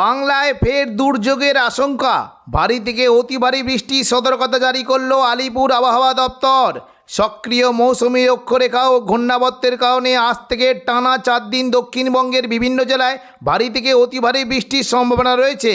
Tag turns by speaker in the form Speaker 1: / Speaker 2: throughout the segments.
Speaker 1: বাংলায় ফের দুর্যোগের আশঙ্কা। ভারী থেকে অতি ভারী বৃষ্টি সতর্কতা জারি করল আলিপুর আবহাওয়া দপ্তর। সক্রিয় মৌসুমি অক্ষরেখা ও ঘূর্ণাবর্তের কারণে আজ থেকে টানা চার দিন দক্ষিণবঙ্গের বিভিন্ন জেলায় ভারী থেকে অতি ভারী বৃষ্টির সম্ভাবনা রয়েছে।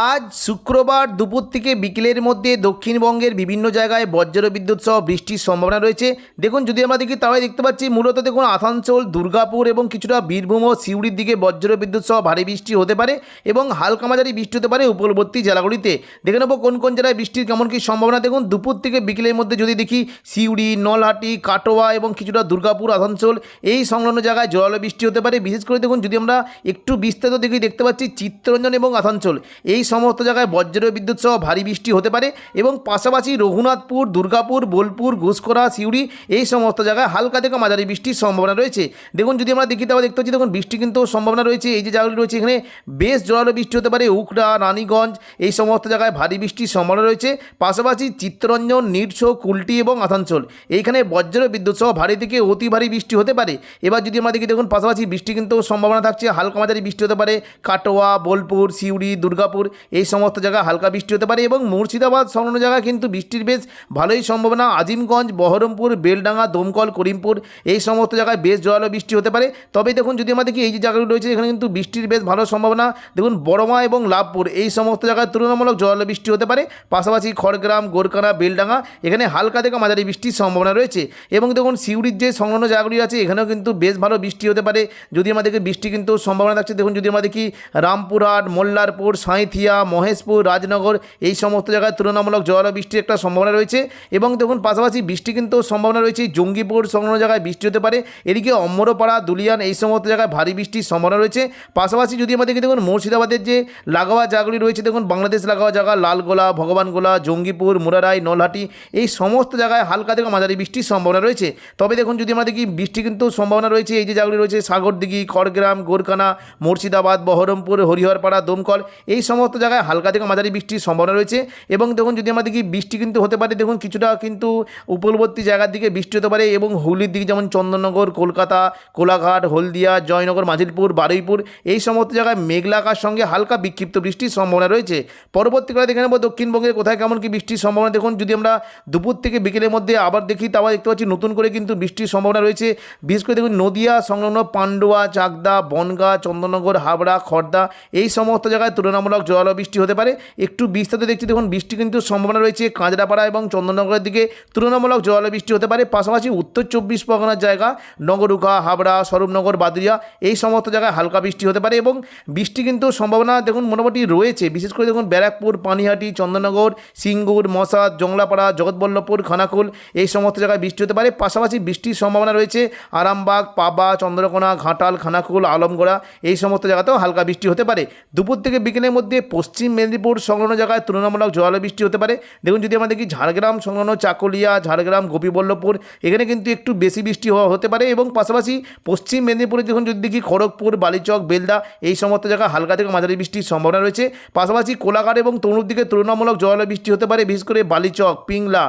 Speaker 1: আজ শুক্রবার দুপুর থেকে বিকেলের মধ্যে দক্ষিণবঙ্গের বিভিন্ন জায়গায় বজ্র বিদ্যুৎ সহ বৃষ্টির সম্ভাবনা রয়েছে। দেখুন, যদি আমরা দেখি, তাহলে দেখতে পাচ্ছি মূলত দেখুন আসানসোল, দুর্গাপুর এবং কিছুটা বীরভূম ও সিউড়ির দিকে বজ্র বিদ্যুৎ সহ ভারী বৃষ্টি হতে পারে এবং হালকা মাঝারি বৃষ্টি হতে পারে উপকূলবর্তী জেলাগুলিতে। দেখে নেব কোন কোন জেলায় বৃষ্টির কেমন কী সম্ভাবনা। দেখুন, দুপুর থেকে বিকেলের মধ্যে যদি দেখি সিউড়ি, নলহাটি, কাটোয়া এবং কিছুটা দুর্গাপুর, আসানসোল, এই সংলগ্ন জায়গায় জোরালো বৃষ্টি হতে পারে। বিশেষ করে দেখুন, যদি আমরা একটু বিস্তারিত দেখি, দেখতে পাচ্ছি চিত্তরঞ্জন এবং আসানসোল। এই সমস্ত জায়গায় বজ্র বিদ্যুৎ সহ ভারী বৃষ্টি হতে পারে এবং পাশাপাশি রঘুনাথপুর, দুর্গাপুর, বোলপুর ঘুষকরা সিউড়ি এই সমস্ত জায়গায় হালকা থেকে মাঝারি বৃষ্টির সম্ভাবনা রয়েছে। দেখুন, যদি আমরা দেখি, তাহলে দেখতে পাচ্ছি, দেখুন, বৃষ্টি কিন্তু সম্ভাবনা রয়েছে। এই যে জায়গাগুলি রয়েছে এখানে, বেশ জোরালো বৃষ্টি হতে পারে। উকড়া, রানীগঞ্জ এই সমস্ত জায়গায় ভারী বৃষ্টির সম্ভাবনা রয়েছে। পাশাপাশি চিত্তরঞ্জন, নিরসো, কুলটি এবং আসানসোল এইখানে বজ্র বিদ্যুৎ সহ ভারী থেকে অতি ভারী বৃষ্টি হতে পারে। এবার যদি আমরা দেখি, দেখুন, পাশাপাশি বৃষ্টি কিন্তু সম্ভাবনা থাকছে। হালকা মাঝারি বৃষ্টি হতে পারে। কাটোয়া, বোলপুর, সিউড়ি, দুর্গাপুর এই সমস্ত জায়গায় হালকা বৃষ্টি হতে পারে এবং মুর্শিদাবাদ সংলগ্ন জায়গায় কিন্তু বৃষ্টির বেশ ভালোই সম্ভাবনা। আজিমগঞ্জ, বহরমপুর, বেলডাঙ্গা, দমকল, করিমপুর এই সমস্ত জায়গায় বেশ জোরালো বৃষ্টি হতে পারে। তবে দেখুন, যদি আমাদের এই যে জায়গাগুলো রয়েছে, এখানে কিন্তু বৃষ্টির বেশ ভালো সম্ভাবনা। দেখুন, বড়মা এবং লাভপুর এই সমস্ত জায়গায় তুলনামূলক জোরালো বৃষ্টি হতে পারে। পাশাপাশি খড়গ্রাম গোরকানা বেলডাঙ্গা, এখানে হালকা থেকে মাঝারি বৃষ্টির সম্ভাবনা রয়েছে। এবং দেখুন, সিউড়ির যে সংলগ্ন জায়গাগুলি আছে, এখানেও কিন্তু বেশ ভালো বৃষ্টি হতে পারে। যদি আমাদেরকে বৃষ্টি কিন্তু সম্ভাবনা থাকছে, দেখুন, যদি আমাদের দেখি রামপুরহাট, মোল্লারপুর সাঁইথিয়া মহেশপুর, রাজনগর, এই সমস্ত জায়গায় তুলনামূলক জোয়ালো বৃষ্টির একটা সম্ভাবনা রয়েছে। এবং দেখুন, পাশাপাশি বৃষ্টি কিন্তু সম্ভাবনা রয়েছে। জঙ্গিপুর সংলগ্ন জায়গায় বৃষ্টি হতে পারে। এদিকে অম্বরপাড়া, দুলিয়ান এই সমস্ত জায়গায় ভারী বৃষ্টির সম্ভাবনা রয়েছে। পাশাপাশি যদি দেখি, দেখুন, মুর্শিদাবাদের যে লাগোয়া জায়গাগুলি রয়েছে, দেখুন, বাংলাদেশ লাগোয়া জায়গা, লালগোলা, ভগবানগোলা, জঙ্গিপুর, মুরারাই, নলহাটি, এই সমস্ত জায়গায় হালকা থেকে মাঝারি বৃষ্টির সম্ভাবনা রয়েছে। তবে দেখুন, যদি আমরা দেখি, বৃষ্টি কিন্তু সম্ভাবনা রয়েছে। এই যে জায়গাগুলি রয়েছে, সাগরদিঘি, খড়গ্রাম গোরকানা মুর্শিদাবাদ, বহরমপুর, হরিহরপাড়া, দমকল, এই সমস্ত জায়গায় হালকা থেকে মাঝারি বৃষ্টির সম্ভাবনা রয়েছে এবং দেখুন যদি আমাদের দেখি বৃষ্টি কিন্তু হতে পারে, দেখুন কিছুটা কিন্তু উপকূলবর্তী জায়গার দিকে বৃষ্টি হতে পারে এবং হুগলির দিকে যেমন চন্দননগর, কলকাতা, কোলাঘাট, হলদিয়া, জয়নগর, মাঝিলপুর, বারুইপুর, এই সমস্ত জায়গায় মেঘলা আকার সঙ্গে হালকা বিক্ষিপ্ত বৃষ্টির সম্ভাবনা রয়েছে। পরবর্তীকালে দেখে নেব দক্ষিণবঙ্গের কোথায় কেমন কি বৃষ্টির সম্ভাবনা, দেখুন যদি আমরা দুপুর থেকে বিকেলের মধ্যে আবার দেখি তা আবার দেখতে পাচ্ছি নতুন করে কিন্তু বৃষ্টির সম্ভাবনা রয়েছে। বিশেষ করে দেখুন নদিয়া, সংলগ্ন পান্ডুয়া, চাকদা, বনগা, চন্দননগর, হাবড়া খড়দা এই সমস্ত জায়গায় তুলনামূলক জোরালো বৃষ্টি হতে পারে। একটু বিস্তারিত দেখছি, দেখুন, বৃষ্টি কিন্তু সম্ভাবনা রয়েছে কাঁচরাপাড়া এবং চন্দননগরের দিকে। তুলনামূলক জল বৃষ্টি হতে পারে, পাশাপাশি উত্তর চব্বিশ পরগনার জায়গা নগরুকা হাবড়া, স্বরূপনগর, বাদুরিয়া, এই সমস্ত জায়গায় হালকা বৃষ্টি হতে পারে এবং বৃষ্টি কিন্তু সম্ভাবনা, দেখুন, মোটামুটি রয়েছে। বিশেষ করে দেখুন, ব্যারাকপুর, পানিহাটি, চন্দননগর, সিঙ্গুর, মশাদ, জংলাপাড়া, জগৎবল্লভপুর, খানাকুল, এই সমস্ত জায়গায় বৃষ্টি হতে পারে। পাশাপাশি বৃষ্টির সম্ভাবনা রয়েছে আরামবাগ, পাবা, চন্দ্রকোনা, ঘাটাল, খানাকুল, আলমগোড়া, এই সমস্ত জায়গাতেও হালকা বৃষ্টি হতে পারে। দুপুর থেকে বিকেলের মধ্যে পশ্চিম মেদিনীপুর সংলগ্ন জায়গায় তুলনামূলক জোয়ালো বৃষ্টি হতে পারে। দেখুন, যদি আমরা দেখি ঝাড়গ্রাম সংলগ্ন চাকুলিয়া, ঝাড়গ্রাম গোপীবল্লভপুর, এখানে কিন্তু একটু বেশি বৃষ্টি হওয়া হতে পারে এবং পাশাপাশি পশ্চিম মেদিনীপুরে দেখুন, যদি দেখি খড়গপুর, বালিচক, বেলদা, এই সমস্ত জায়গায় হালকা থেকে মাঝারি বৃষ্টির সম্ভাবনা রয়েছে। পাশাপাশি কোলাঘাট এবং তমলুক দিকে তুলনামূলক জোয়ালো বৃষ্টি হতে পারে, বিশেষ করে বালিচক, পিংলা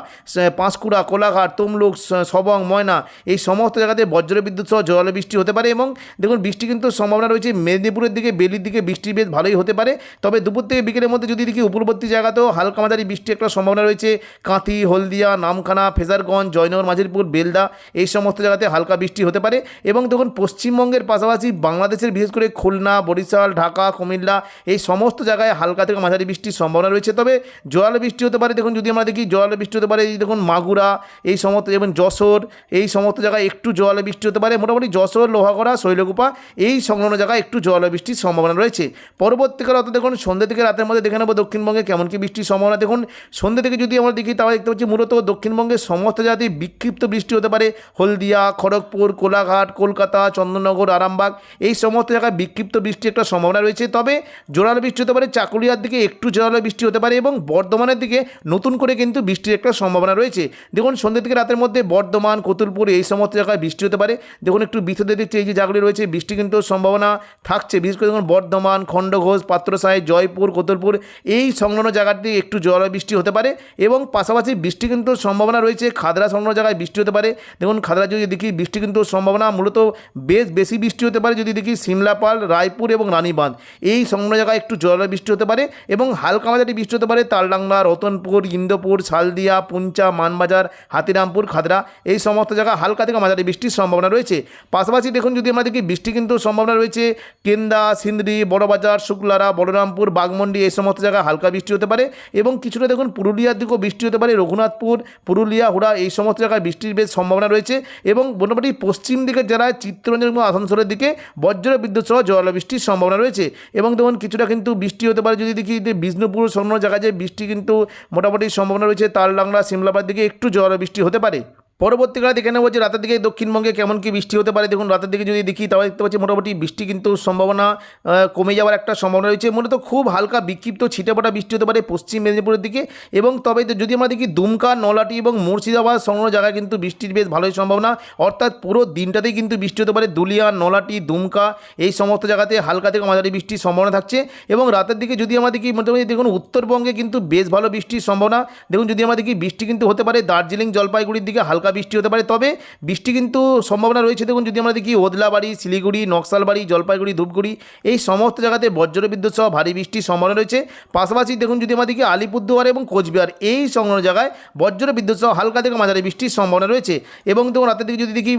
Speaker 1: পাঁশকুড়া, কোলাঘাট, তমলুক সবং, ময়না, এই সমস্ত জায়গাতে বজ্র বিদ্যুৎ সহ জোয়ালো বৃষ্টি হতে পারে এবং দেখুন, বৃষ্টি কিন্তু সম্ভাবনা রয়েছে। মেদিনীপুরের দিকে, বেলির দিকে বৃষ্টি বেশ ভালোই হতে পারে। তবে দুপুর থেকে বিকেলের মধ্যে যদি দেখি উপরবর্তী জায়গাতেও হালকা মাঝারি বৃষ্টি একটা সম্ভাবনা রয়েছে। কাঁথি, হলদিয়া, নামখানা, ফেজারগঞ্জ, জয়নগর, মাঝিরপুর, বেলদা এই সমস্ত জায়গাতে হালকা বৃষ্টি হতে পারে। এবং দেখুন পশ্চিমবঙ্গের পাশাপাশি বাংলাদেশের বিশেষ করে খুলনা, বরিশাল, ঢাকা, কুমিল্লা এই সমস্ত জায়গায় হালকা থেকে মাঝারি বৃষ্টির সম্ভাবনা রয়েছে। তবে জোয়ালো বৃষ্টি হতে পারে, দেখুন যদি আমরা দেখি জোয়ালো বৃষ্টি হতে পারে, এই দেখুন মাগুরা, এই সমস্ত যেমন যশোর এই সমস্ত জায়গায় একটু জোয়ালো বৃষ্টি হতে পারে। মোটামুটি যশোর, লোহাগড়া, শৈলকুপা এই সংলগ্ন জায়গায় একটু জোয়ালো বৃষ্টির সম্ভাবনা রয়েছে। পরবর্তীকালে অর্থাৎ দেখুন সন্ধ্যে থেকে রাতের মধ্যে দেখে নেব দক্ষিণবঙ্গে কেমন কি বৃষ্টির সম্ভাবনা। দেখুন, সন্ধ্যে থেকে যদি আমরা দেখি, তাহলে দেখতে পাচ্ছি মূলত দক্ষিণবঙ্গের সমস্ত জাতি বিক্ষিপ্ত বৃষ্টি হতে পারে। হলদিয়া, খড়গপুর, কোলাঘাট, কলকাতা চন্দননগর আরামবাগ, এই সমস্ত জায়গায় বিক্ষিপ্ত বৃষ্টির একটা সম্ভাবনা রয়েছে। তবে জোরালো বৃষ্টি হতে পারে, চাকুলিয়ার দিকে একটু জোরালো বৃষ্টি হতে পারে এবং বর্ধমানের দিকে নতুন করে কিন্তু বৃষ্টির একটা সম্ভাবনা রয়েছে। দেখুন, সন্ধ্যে থেকে রাতের মধ্যে বর্ধমান, কতুলপুর, এই সমস্ত জায়গায় বৃষ্টি হতে পারে। দেখুন, একটু বিস্তৃত দেখছি, এই যে জায়গাগুলি রয়েছে বৃষ্টি কিন্তু সম্ভাবনা থাকছে। বিশেষ করে দেখুন, বর্ধমান, খণ্ডঘোষ পাত্রসাই জয় জয়পুর কোতলপুর এই সংলগ্ন জায়গাটি একটু জল বৃষ্টি হতে পারে এবং পাশাপাশি বৃষ্টি কিন্তু সম্ভাবনা রয়েছে। খাদরা সংলগ্ন জায়গায় বৃষ্টি হতে পারে। দেখুন, খাদরা যদি দেখি, বৃষ্টি কিন্তু সম্ভাবনা মূলত বেশ বেশি বৃষ্টি হতে পারে যদি দেখি সিমলাপাল রায়পুর এবং রানীবাঁধ। এই সংলগ্ন জায়গায় একটু জল বৃষ্টি হতে পারে এবং হালকা মাঝারি বৃষ্টি হতে পারে তালডাংলা রতনপুর, ইন্দোপুর, শালদিয়া, পুঞ্চা, মানবাজার, হাতিরামপুর, খাদরা। এই সমস্ত জায়গায় হালকা থেকে মাঝারি বৃষ্টির সম্ভাবনা রয়েছে। পাশাপাশি দেখুন, যদি আমরা দেখি, বৃষ্টি কিন্তু সম্ভাবনা রয়েছে। কেন্দা, সিন্দ্রি, বড়বাজার, শুক্লারা, বলরামপুর বাগমন্ডি এই সমস্ত জায়গায় হালকা বৃষ্টি হতে পারে এবং কিছুটা দেখুন পুরুলিয়ার দিকেও বৃষ্টি হতে পারে। রঘুনাথপুর, পুরুলিয়া, হুড়া এই সমস্ত জায়গায় বৃষ্টির বেশ সম্ভাবনা রয়েছে এবং মোটামুটি পশ্চিম দিকের জেলায় চিত্তরঞ্জন এবং আসানসোলের দিকে বজ্র বিদ্যুৎ সহ বৃষ্টির সম্ভাবনা রয়েছে এবং দেখুন কিছুটা কিন্তু বৃষ্টি হতে পারে। যদি দেখি যে বিষ্ণুপুর স্বর্ণ জায়গায় যে বৃষ্টি কিন্তু মোটামুটি সম্ভাবনা রয়েছে তালডাংলা সিমলাবাদ দিকে একটু বৃষ্টি হতে পারে। পরবর্তীকালে দেখে নেব যে রাতের দিকে দক্ষিণবঙ্গে কেমন কি বৃষ্টি হতে পারে। দেখুন, রাতের দিকে যদি দেখি তাহলে দেখতে পাচ্ছি মোটামুটি বৃষ্টি কিন্তু সম্ভাবনা কমে যাওয়ার একটা সম্ভাবনা রয়েছে। মূলত খুব হালকা বিক্ষিপ্ত ছিটেফোঁটা বৃষ্টি হতে পারে পশ্চিম মেদিনীপুরের দিকে। এবং তবে যদি আমরা দেখি দুমকা নলাটি এবং মুর্শিদাবাদ সংলগ্ন জায়গায় কিন্তু বৃষ্টির বেশ ভালোই সম্ভাবনা। অর্থাৎ পুরো দিনটাতেই কিন্তু বৃষ্টি হতে পারে দুলিয়া নলাটি দুমকা, এই সমস্ত জায়গাতে হালকা থেকে মাঝারি বৃষ্টির সম্ভাবনা থাকছে। এবং রাতের দিকে যদি আমরা দেখি মোটামুটি দেখুন, উত্তরবঙ্গে কিন্তু বেশ ভালো বৃষ্টির সম্ভাবনা। দেখুন, যদি আমরা দেখি বৃষ্টি কিন্তু হতে পারে দার্জিলিং, জলপাইগুড়ির দিকে হালকা বৃষ্টি হতে পারে, তবে বৃষ্টি কিন্তু সম্ভাবনা রয়েছে। দেখুন, যদি আমরা দেখি ওদলাবাড়ি, শিলিগুড়ি, নকশালবাড়ি, জলপাইগুড়ি, ধূপগুড়ি, এই সমস্ত জায়গাতে বজ্রবিদ্যুৎ সহ ভারী বৃষ্টির সম্ভাবনা রয়েছে। পাশাপাশি দেখুন, যদি আমরা দেখি আলিপুরদুয়ার এবং কোচবিহার, এই সংলগ্ন জায়গায় বজ্র বিদ্যুৎ সহ হালকা থেকে মাঝারি বৃষ্টির সম্ভাবনা রয়েছে। এবং দেখুন, রাতের দিকে যদি দেখি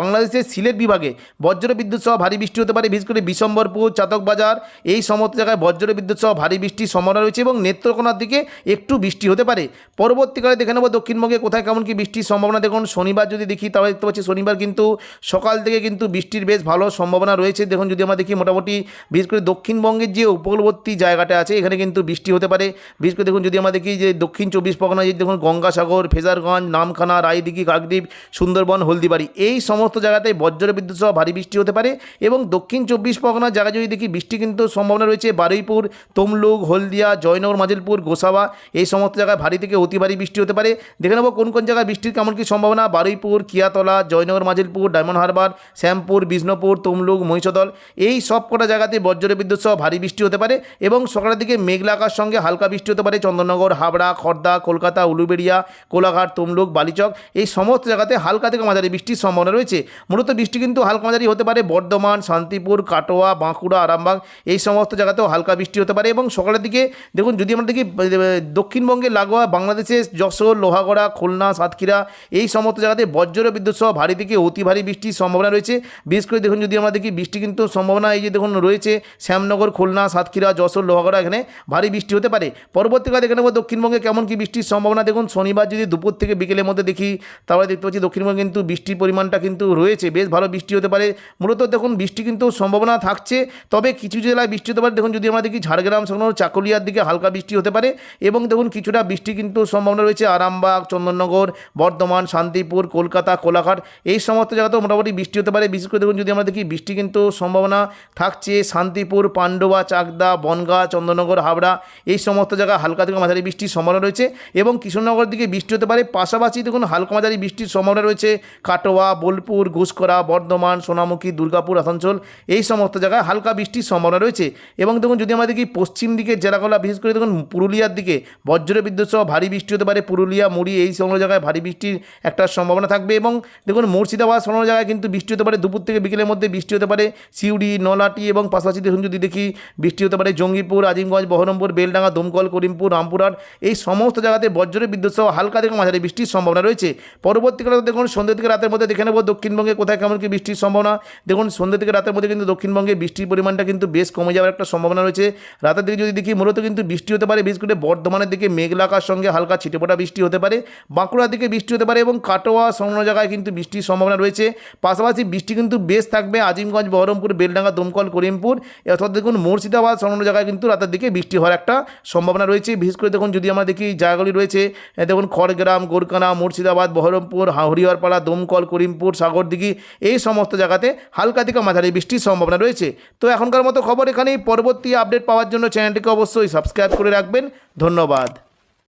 Speaker 1: বাংলাদেশের সিলেট বিভাগে বজ্র বিদ্যুৎ সহ ভারী বৃষ্টি হতে পারে, বিশেষ করে বিশম্বরপুর, চাতকবাজার, এই সমস্ত জায়গায় বজ্র বিদ্যুৎ সহ ভারী বৃষ্টির সম্ভাবনা রয়েছে এবং নেত্রকোনার দিকে একটু বৃষ্টি হতে পারে। পরবর্তীকালে দেখে নেব দক্ষিণবঙ্গে কোথায় কেমন কি বৃষ্টির সম্ভাবনা দেখুন, শনিবার যদি দেখি, তাহলে দেখতে পাচ্ছি শনিবার কিন্তু সকাল থেকে কিন্তু বৃষ্টির বেশ ভালো সম্ভাবনা রয়েছে। দেখুন, যদি আমরা দেখি মোটামুটি বিশেষ করে দক্ষিণবঙ্গের যে উপকূলবর্তী জায়গাটা আছে, এখানে কিন্তু বৃষ্টি হতে পারে। বিশেষ করে দেখুন, যদি আমরা দেখি যে দক্ষিণ চব্বিশ পরগনা যে দেখুন, গঙ্গাসাগর, ফেজারগঞ্জ, নামখানা, রায়দিঘি, কাকদ্বীপ, সুন্দরবন, হলদিবাড়ি, এই সমস্ত জায়গাতে বজ্র বিদ্যুৎ সহ ভারী বৃষ্টি হতে পারে এবং দক্ষিণ চব্বিশ পরগনার জায়গায় যদি দেখি, বৃষ্টি কিন্তু সম্ভাবনা রয়েছে বারুইপুর, তমলুক, হলদিয়া, জয়নগর, মাজিলপুর, গোসাবা, এই সমস্ত জায়গায় ভারী থেকে অতি ভারী বৃষ্টি হতে পারে। দেখে নেব কোন কোন জায়গায় বৃষ্টির কেমন কি সম্ভাবনা, বারুইপুর, কিয়াতলা, জয়নগর, মাজিলপুর, ডায়মন্ড হারবার, শ্যামপুর, বিষ্ণুপুর, তমলুক, মহিষদল, এই সব কটা জায়গাতে বজ্র বিদ্যুৎ সহ ভারী বৃষ্টি হতে পারে এবং সকালের দিকে মেঘলা আকাশ সঙ্গে হালকা বৃষ্টি হতে পারে চন্দননগর হাবড়া, খর্দা, কলকাতা, উলুবেড়িয়া, কোলাঘাট, তমলুক, বালিচক, এই সমস্ত জায়গাতে হালকা থেকে মাঝারি বৃষ্টির সম্ভাবনা রয়েছে। মূলত বৃষ্টি কিন্তু হালকা মাঝারি হতে পারে বর্ধমান, শান্তিপুর, কাটোয়া, বাঁকুড়া, আরামবাগ, এই সমস্ত জায়গাতেও হালকা বৃষ্টি হতে পারে এবং সকালের দিকে দেখুন যদি আমরা দেখি দক্ষিণবঙ্গে লাগোয়া বাংলাদেশের যশোর, লোহাগড়া, খুলনা, সাতক্ষীরা এই সমস্ত জায়গাতে বজ্র বিদ্যুৎ সহ ভারী থেকে অতি ভারী বৃষ্টির সম্ভাবনা রয়েছে। বিশেষ করে দেখুন, যদি আমরা দেখি, বৃষ্টি কিন্তু সম্ভাবনা এই যে দেখুন, রয়েছে শ্যামনগর, খুলনা, সাতক্ষীরা, যশোর, লোহাগড়া, এখানে ভারী বৃষ্টি হতে পারে। পরবর্তীকালে দেখে নেব দক্ষিণবঙ্গে কেমন কি বৃষ্টির সম্ভাবনা। দেখুন, শনিবার যদি দুপুর থেকে বিকেলের মধ্যে দেখি, তাহলে দেখতে পাচ্ছি দক্ষিণবঙ্গে কিন্তু বৃষ্টির পরিমাণটা কিন্তু রয়েছে। বেশ ভালো বৃষ্টি হতে পারে। মূলত দেখুন, বৃষ্টি কিন্তু সম্ভাবনা থাকছে। তবে কিছু জেলায় বৃষ্টি হতে পারে। দেখুন, যদি আমরা দেখি ঝাড়গ্রাম, সংলগ্ন চাকুলিয়ার দিকে হালকা বৃষ্টি হতে পারে এবং দেখুন, কিছুটা বৃষ্টি কিন্তু সম্ভাবনা রয়েছে। আরামবাগ, চন্দননগর, বর্ধমান শান্তিপুর, কলকাতা, কোলাঘাট এই সমস্ত জায়গাতেও মোটামুটি বৃষ্টি হতে পারে। বিশেষ করে দেখুন, যদি আমরা দেখি, বৃষ্টি কিন্তু সম্ভাবনা থাকছে। শান্তিপুর পান্ডবা চাকদা, বনগা চন্দননগর হাবড়া এই সমস্ত জায়গায় হালকা থেকে মাঝারি বৃষ্টির সম্ভাবনা রয়েছে এবং কৃষ্ণনগর দিকে বৃষ্টি হতে পারে। পাশাপাশি দেখুন, হালকা মাঝারি বৃষ্টির সম্ভাবনা রয়েছে কাটোয়া, বোলপুর ঘুষকরা বর্ধমান, সোনামুখী, দুর্গাপুর, আসানসোল এই সমস্ত জায়গায় হালকা বৃষ্টির সম্ভাবনা রয়েছে। এবং দেখুন, যদি আমরা দেখি, পশ্চিম দিকের জেলাগুলো, বিশেষ করে দেখুন, পুরুলিয়ার দিকে বজ্র বিদ্যুৎ সহ ভারী বৃষ্টি হতে পারে। পুরুলিয়া, মুড়ি এই সমস্ত জায়গায় ভারী বৃষ্টির একটা সম্ভাবনা থাকবে এবং দেখুন মুর্শিদাবাদ সমস্ত জায়গায় কিন্তু বৃষ্টি হতে পারে। দুপুর থেকে বিকেলের মধ্যে বৃষ্টি হতে পারে। সিউড়ি, নলাটি এবং পাশাপাশি দেখুন যদি দেখি বৃষ্টি হতে পারে জঙ্গিপুর, আজিমগঞ্জ, বহরমপুর, বেলডাঙ্গা দমকল করিমপুর, রামপুরহাট, এই সমস্ত জায়গাতে বজ্র বিদ্যুৎ সহ হালকা থেকে মাঝারি বৃষ্টির সম্ভাবনা রয়েছে। পরবর্তীকালে দেখুন সন্ধ্যে থেকে রাতের মধ্যে দেখে নেব দক্ষিণবঙ্গে কোথায় কেমন কি বৃষ্টির সম্ভাবনা। দেখুন সন্ধ্যে থেকে রাতের মধ্যে কিন্তু দক্ষিণবঙ্গে বৃষ্টির পরিমাণটা কিন্তু বেশ কমে যাওয়ার একটা সম্ভাবনা রয়েছে। রাতের দিকে যদি দেখি মূলত কিন্তু বৃষ্টি হতে পারে, বিশেষ করে বর্ধমানের দিকে মেঘলাকার সঙ্গে হালকা ছিটেপোটা বৃষ্টি হতে পারে। বাঁকুড়ার দিকে বৃষ্টি হতে পারে। এবং কাটোয়া সংলগ্ন জায়গায় কিন্তু বৃষ্টির সম্ভাবনা রয়েছে। পাশাপাশি বৃষ্টি কিন্তু বেশ থাকবে আজিমগঞ্জ, বহরমপুর, বেলডাঙ্গা, দমকল, করিমপুর। অর্থাৎ দেখুন, মুর্শিদাবাদ সংলগ্ন জায়গায় কিন্তু রাতের দিকে বৃষ্টি হওয়ার একটা সম্ভাবনা রয়েছে। বিশেষ করে দেখুন, যদি আমরা দেখি, জায়গাগুলি রয়েছে দেখুন, খড়গ্রাম গোরকানা মুর্শিদাবাদ, বহরমপুর হরিহরপাড়া দমকল, করিমপুর, সাগরদিঘি, এই সমস্ত জায়গাতে হালকা থেকে মাঝারি বৃষ্টির সম্ভাবনা রয়েছে। তো এখনকার মতো খবর এখানেই। পরবর্তী আপডেট পাওয়ার জন্য চ্যানেলটিকে অবশ্যই সাবস্ক্রাইব করে রাখবেন। ধন্যবাদ।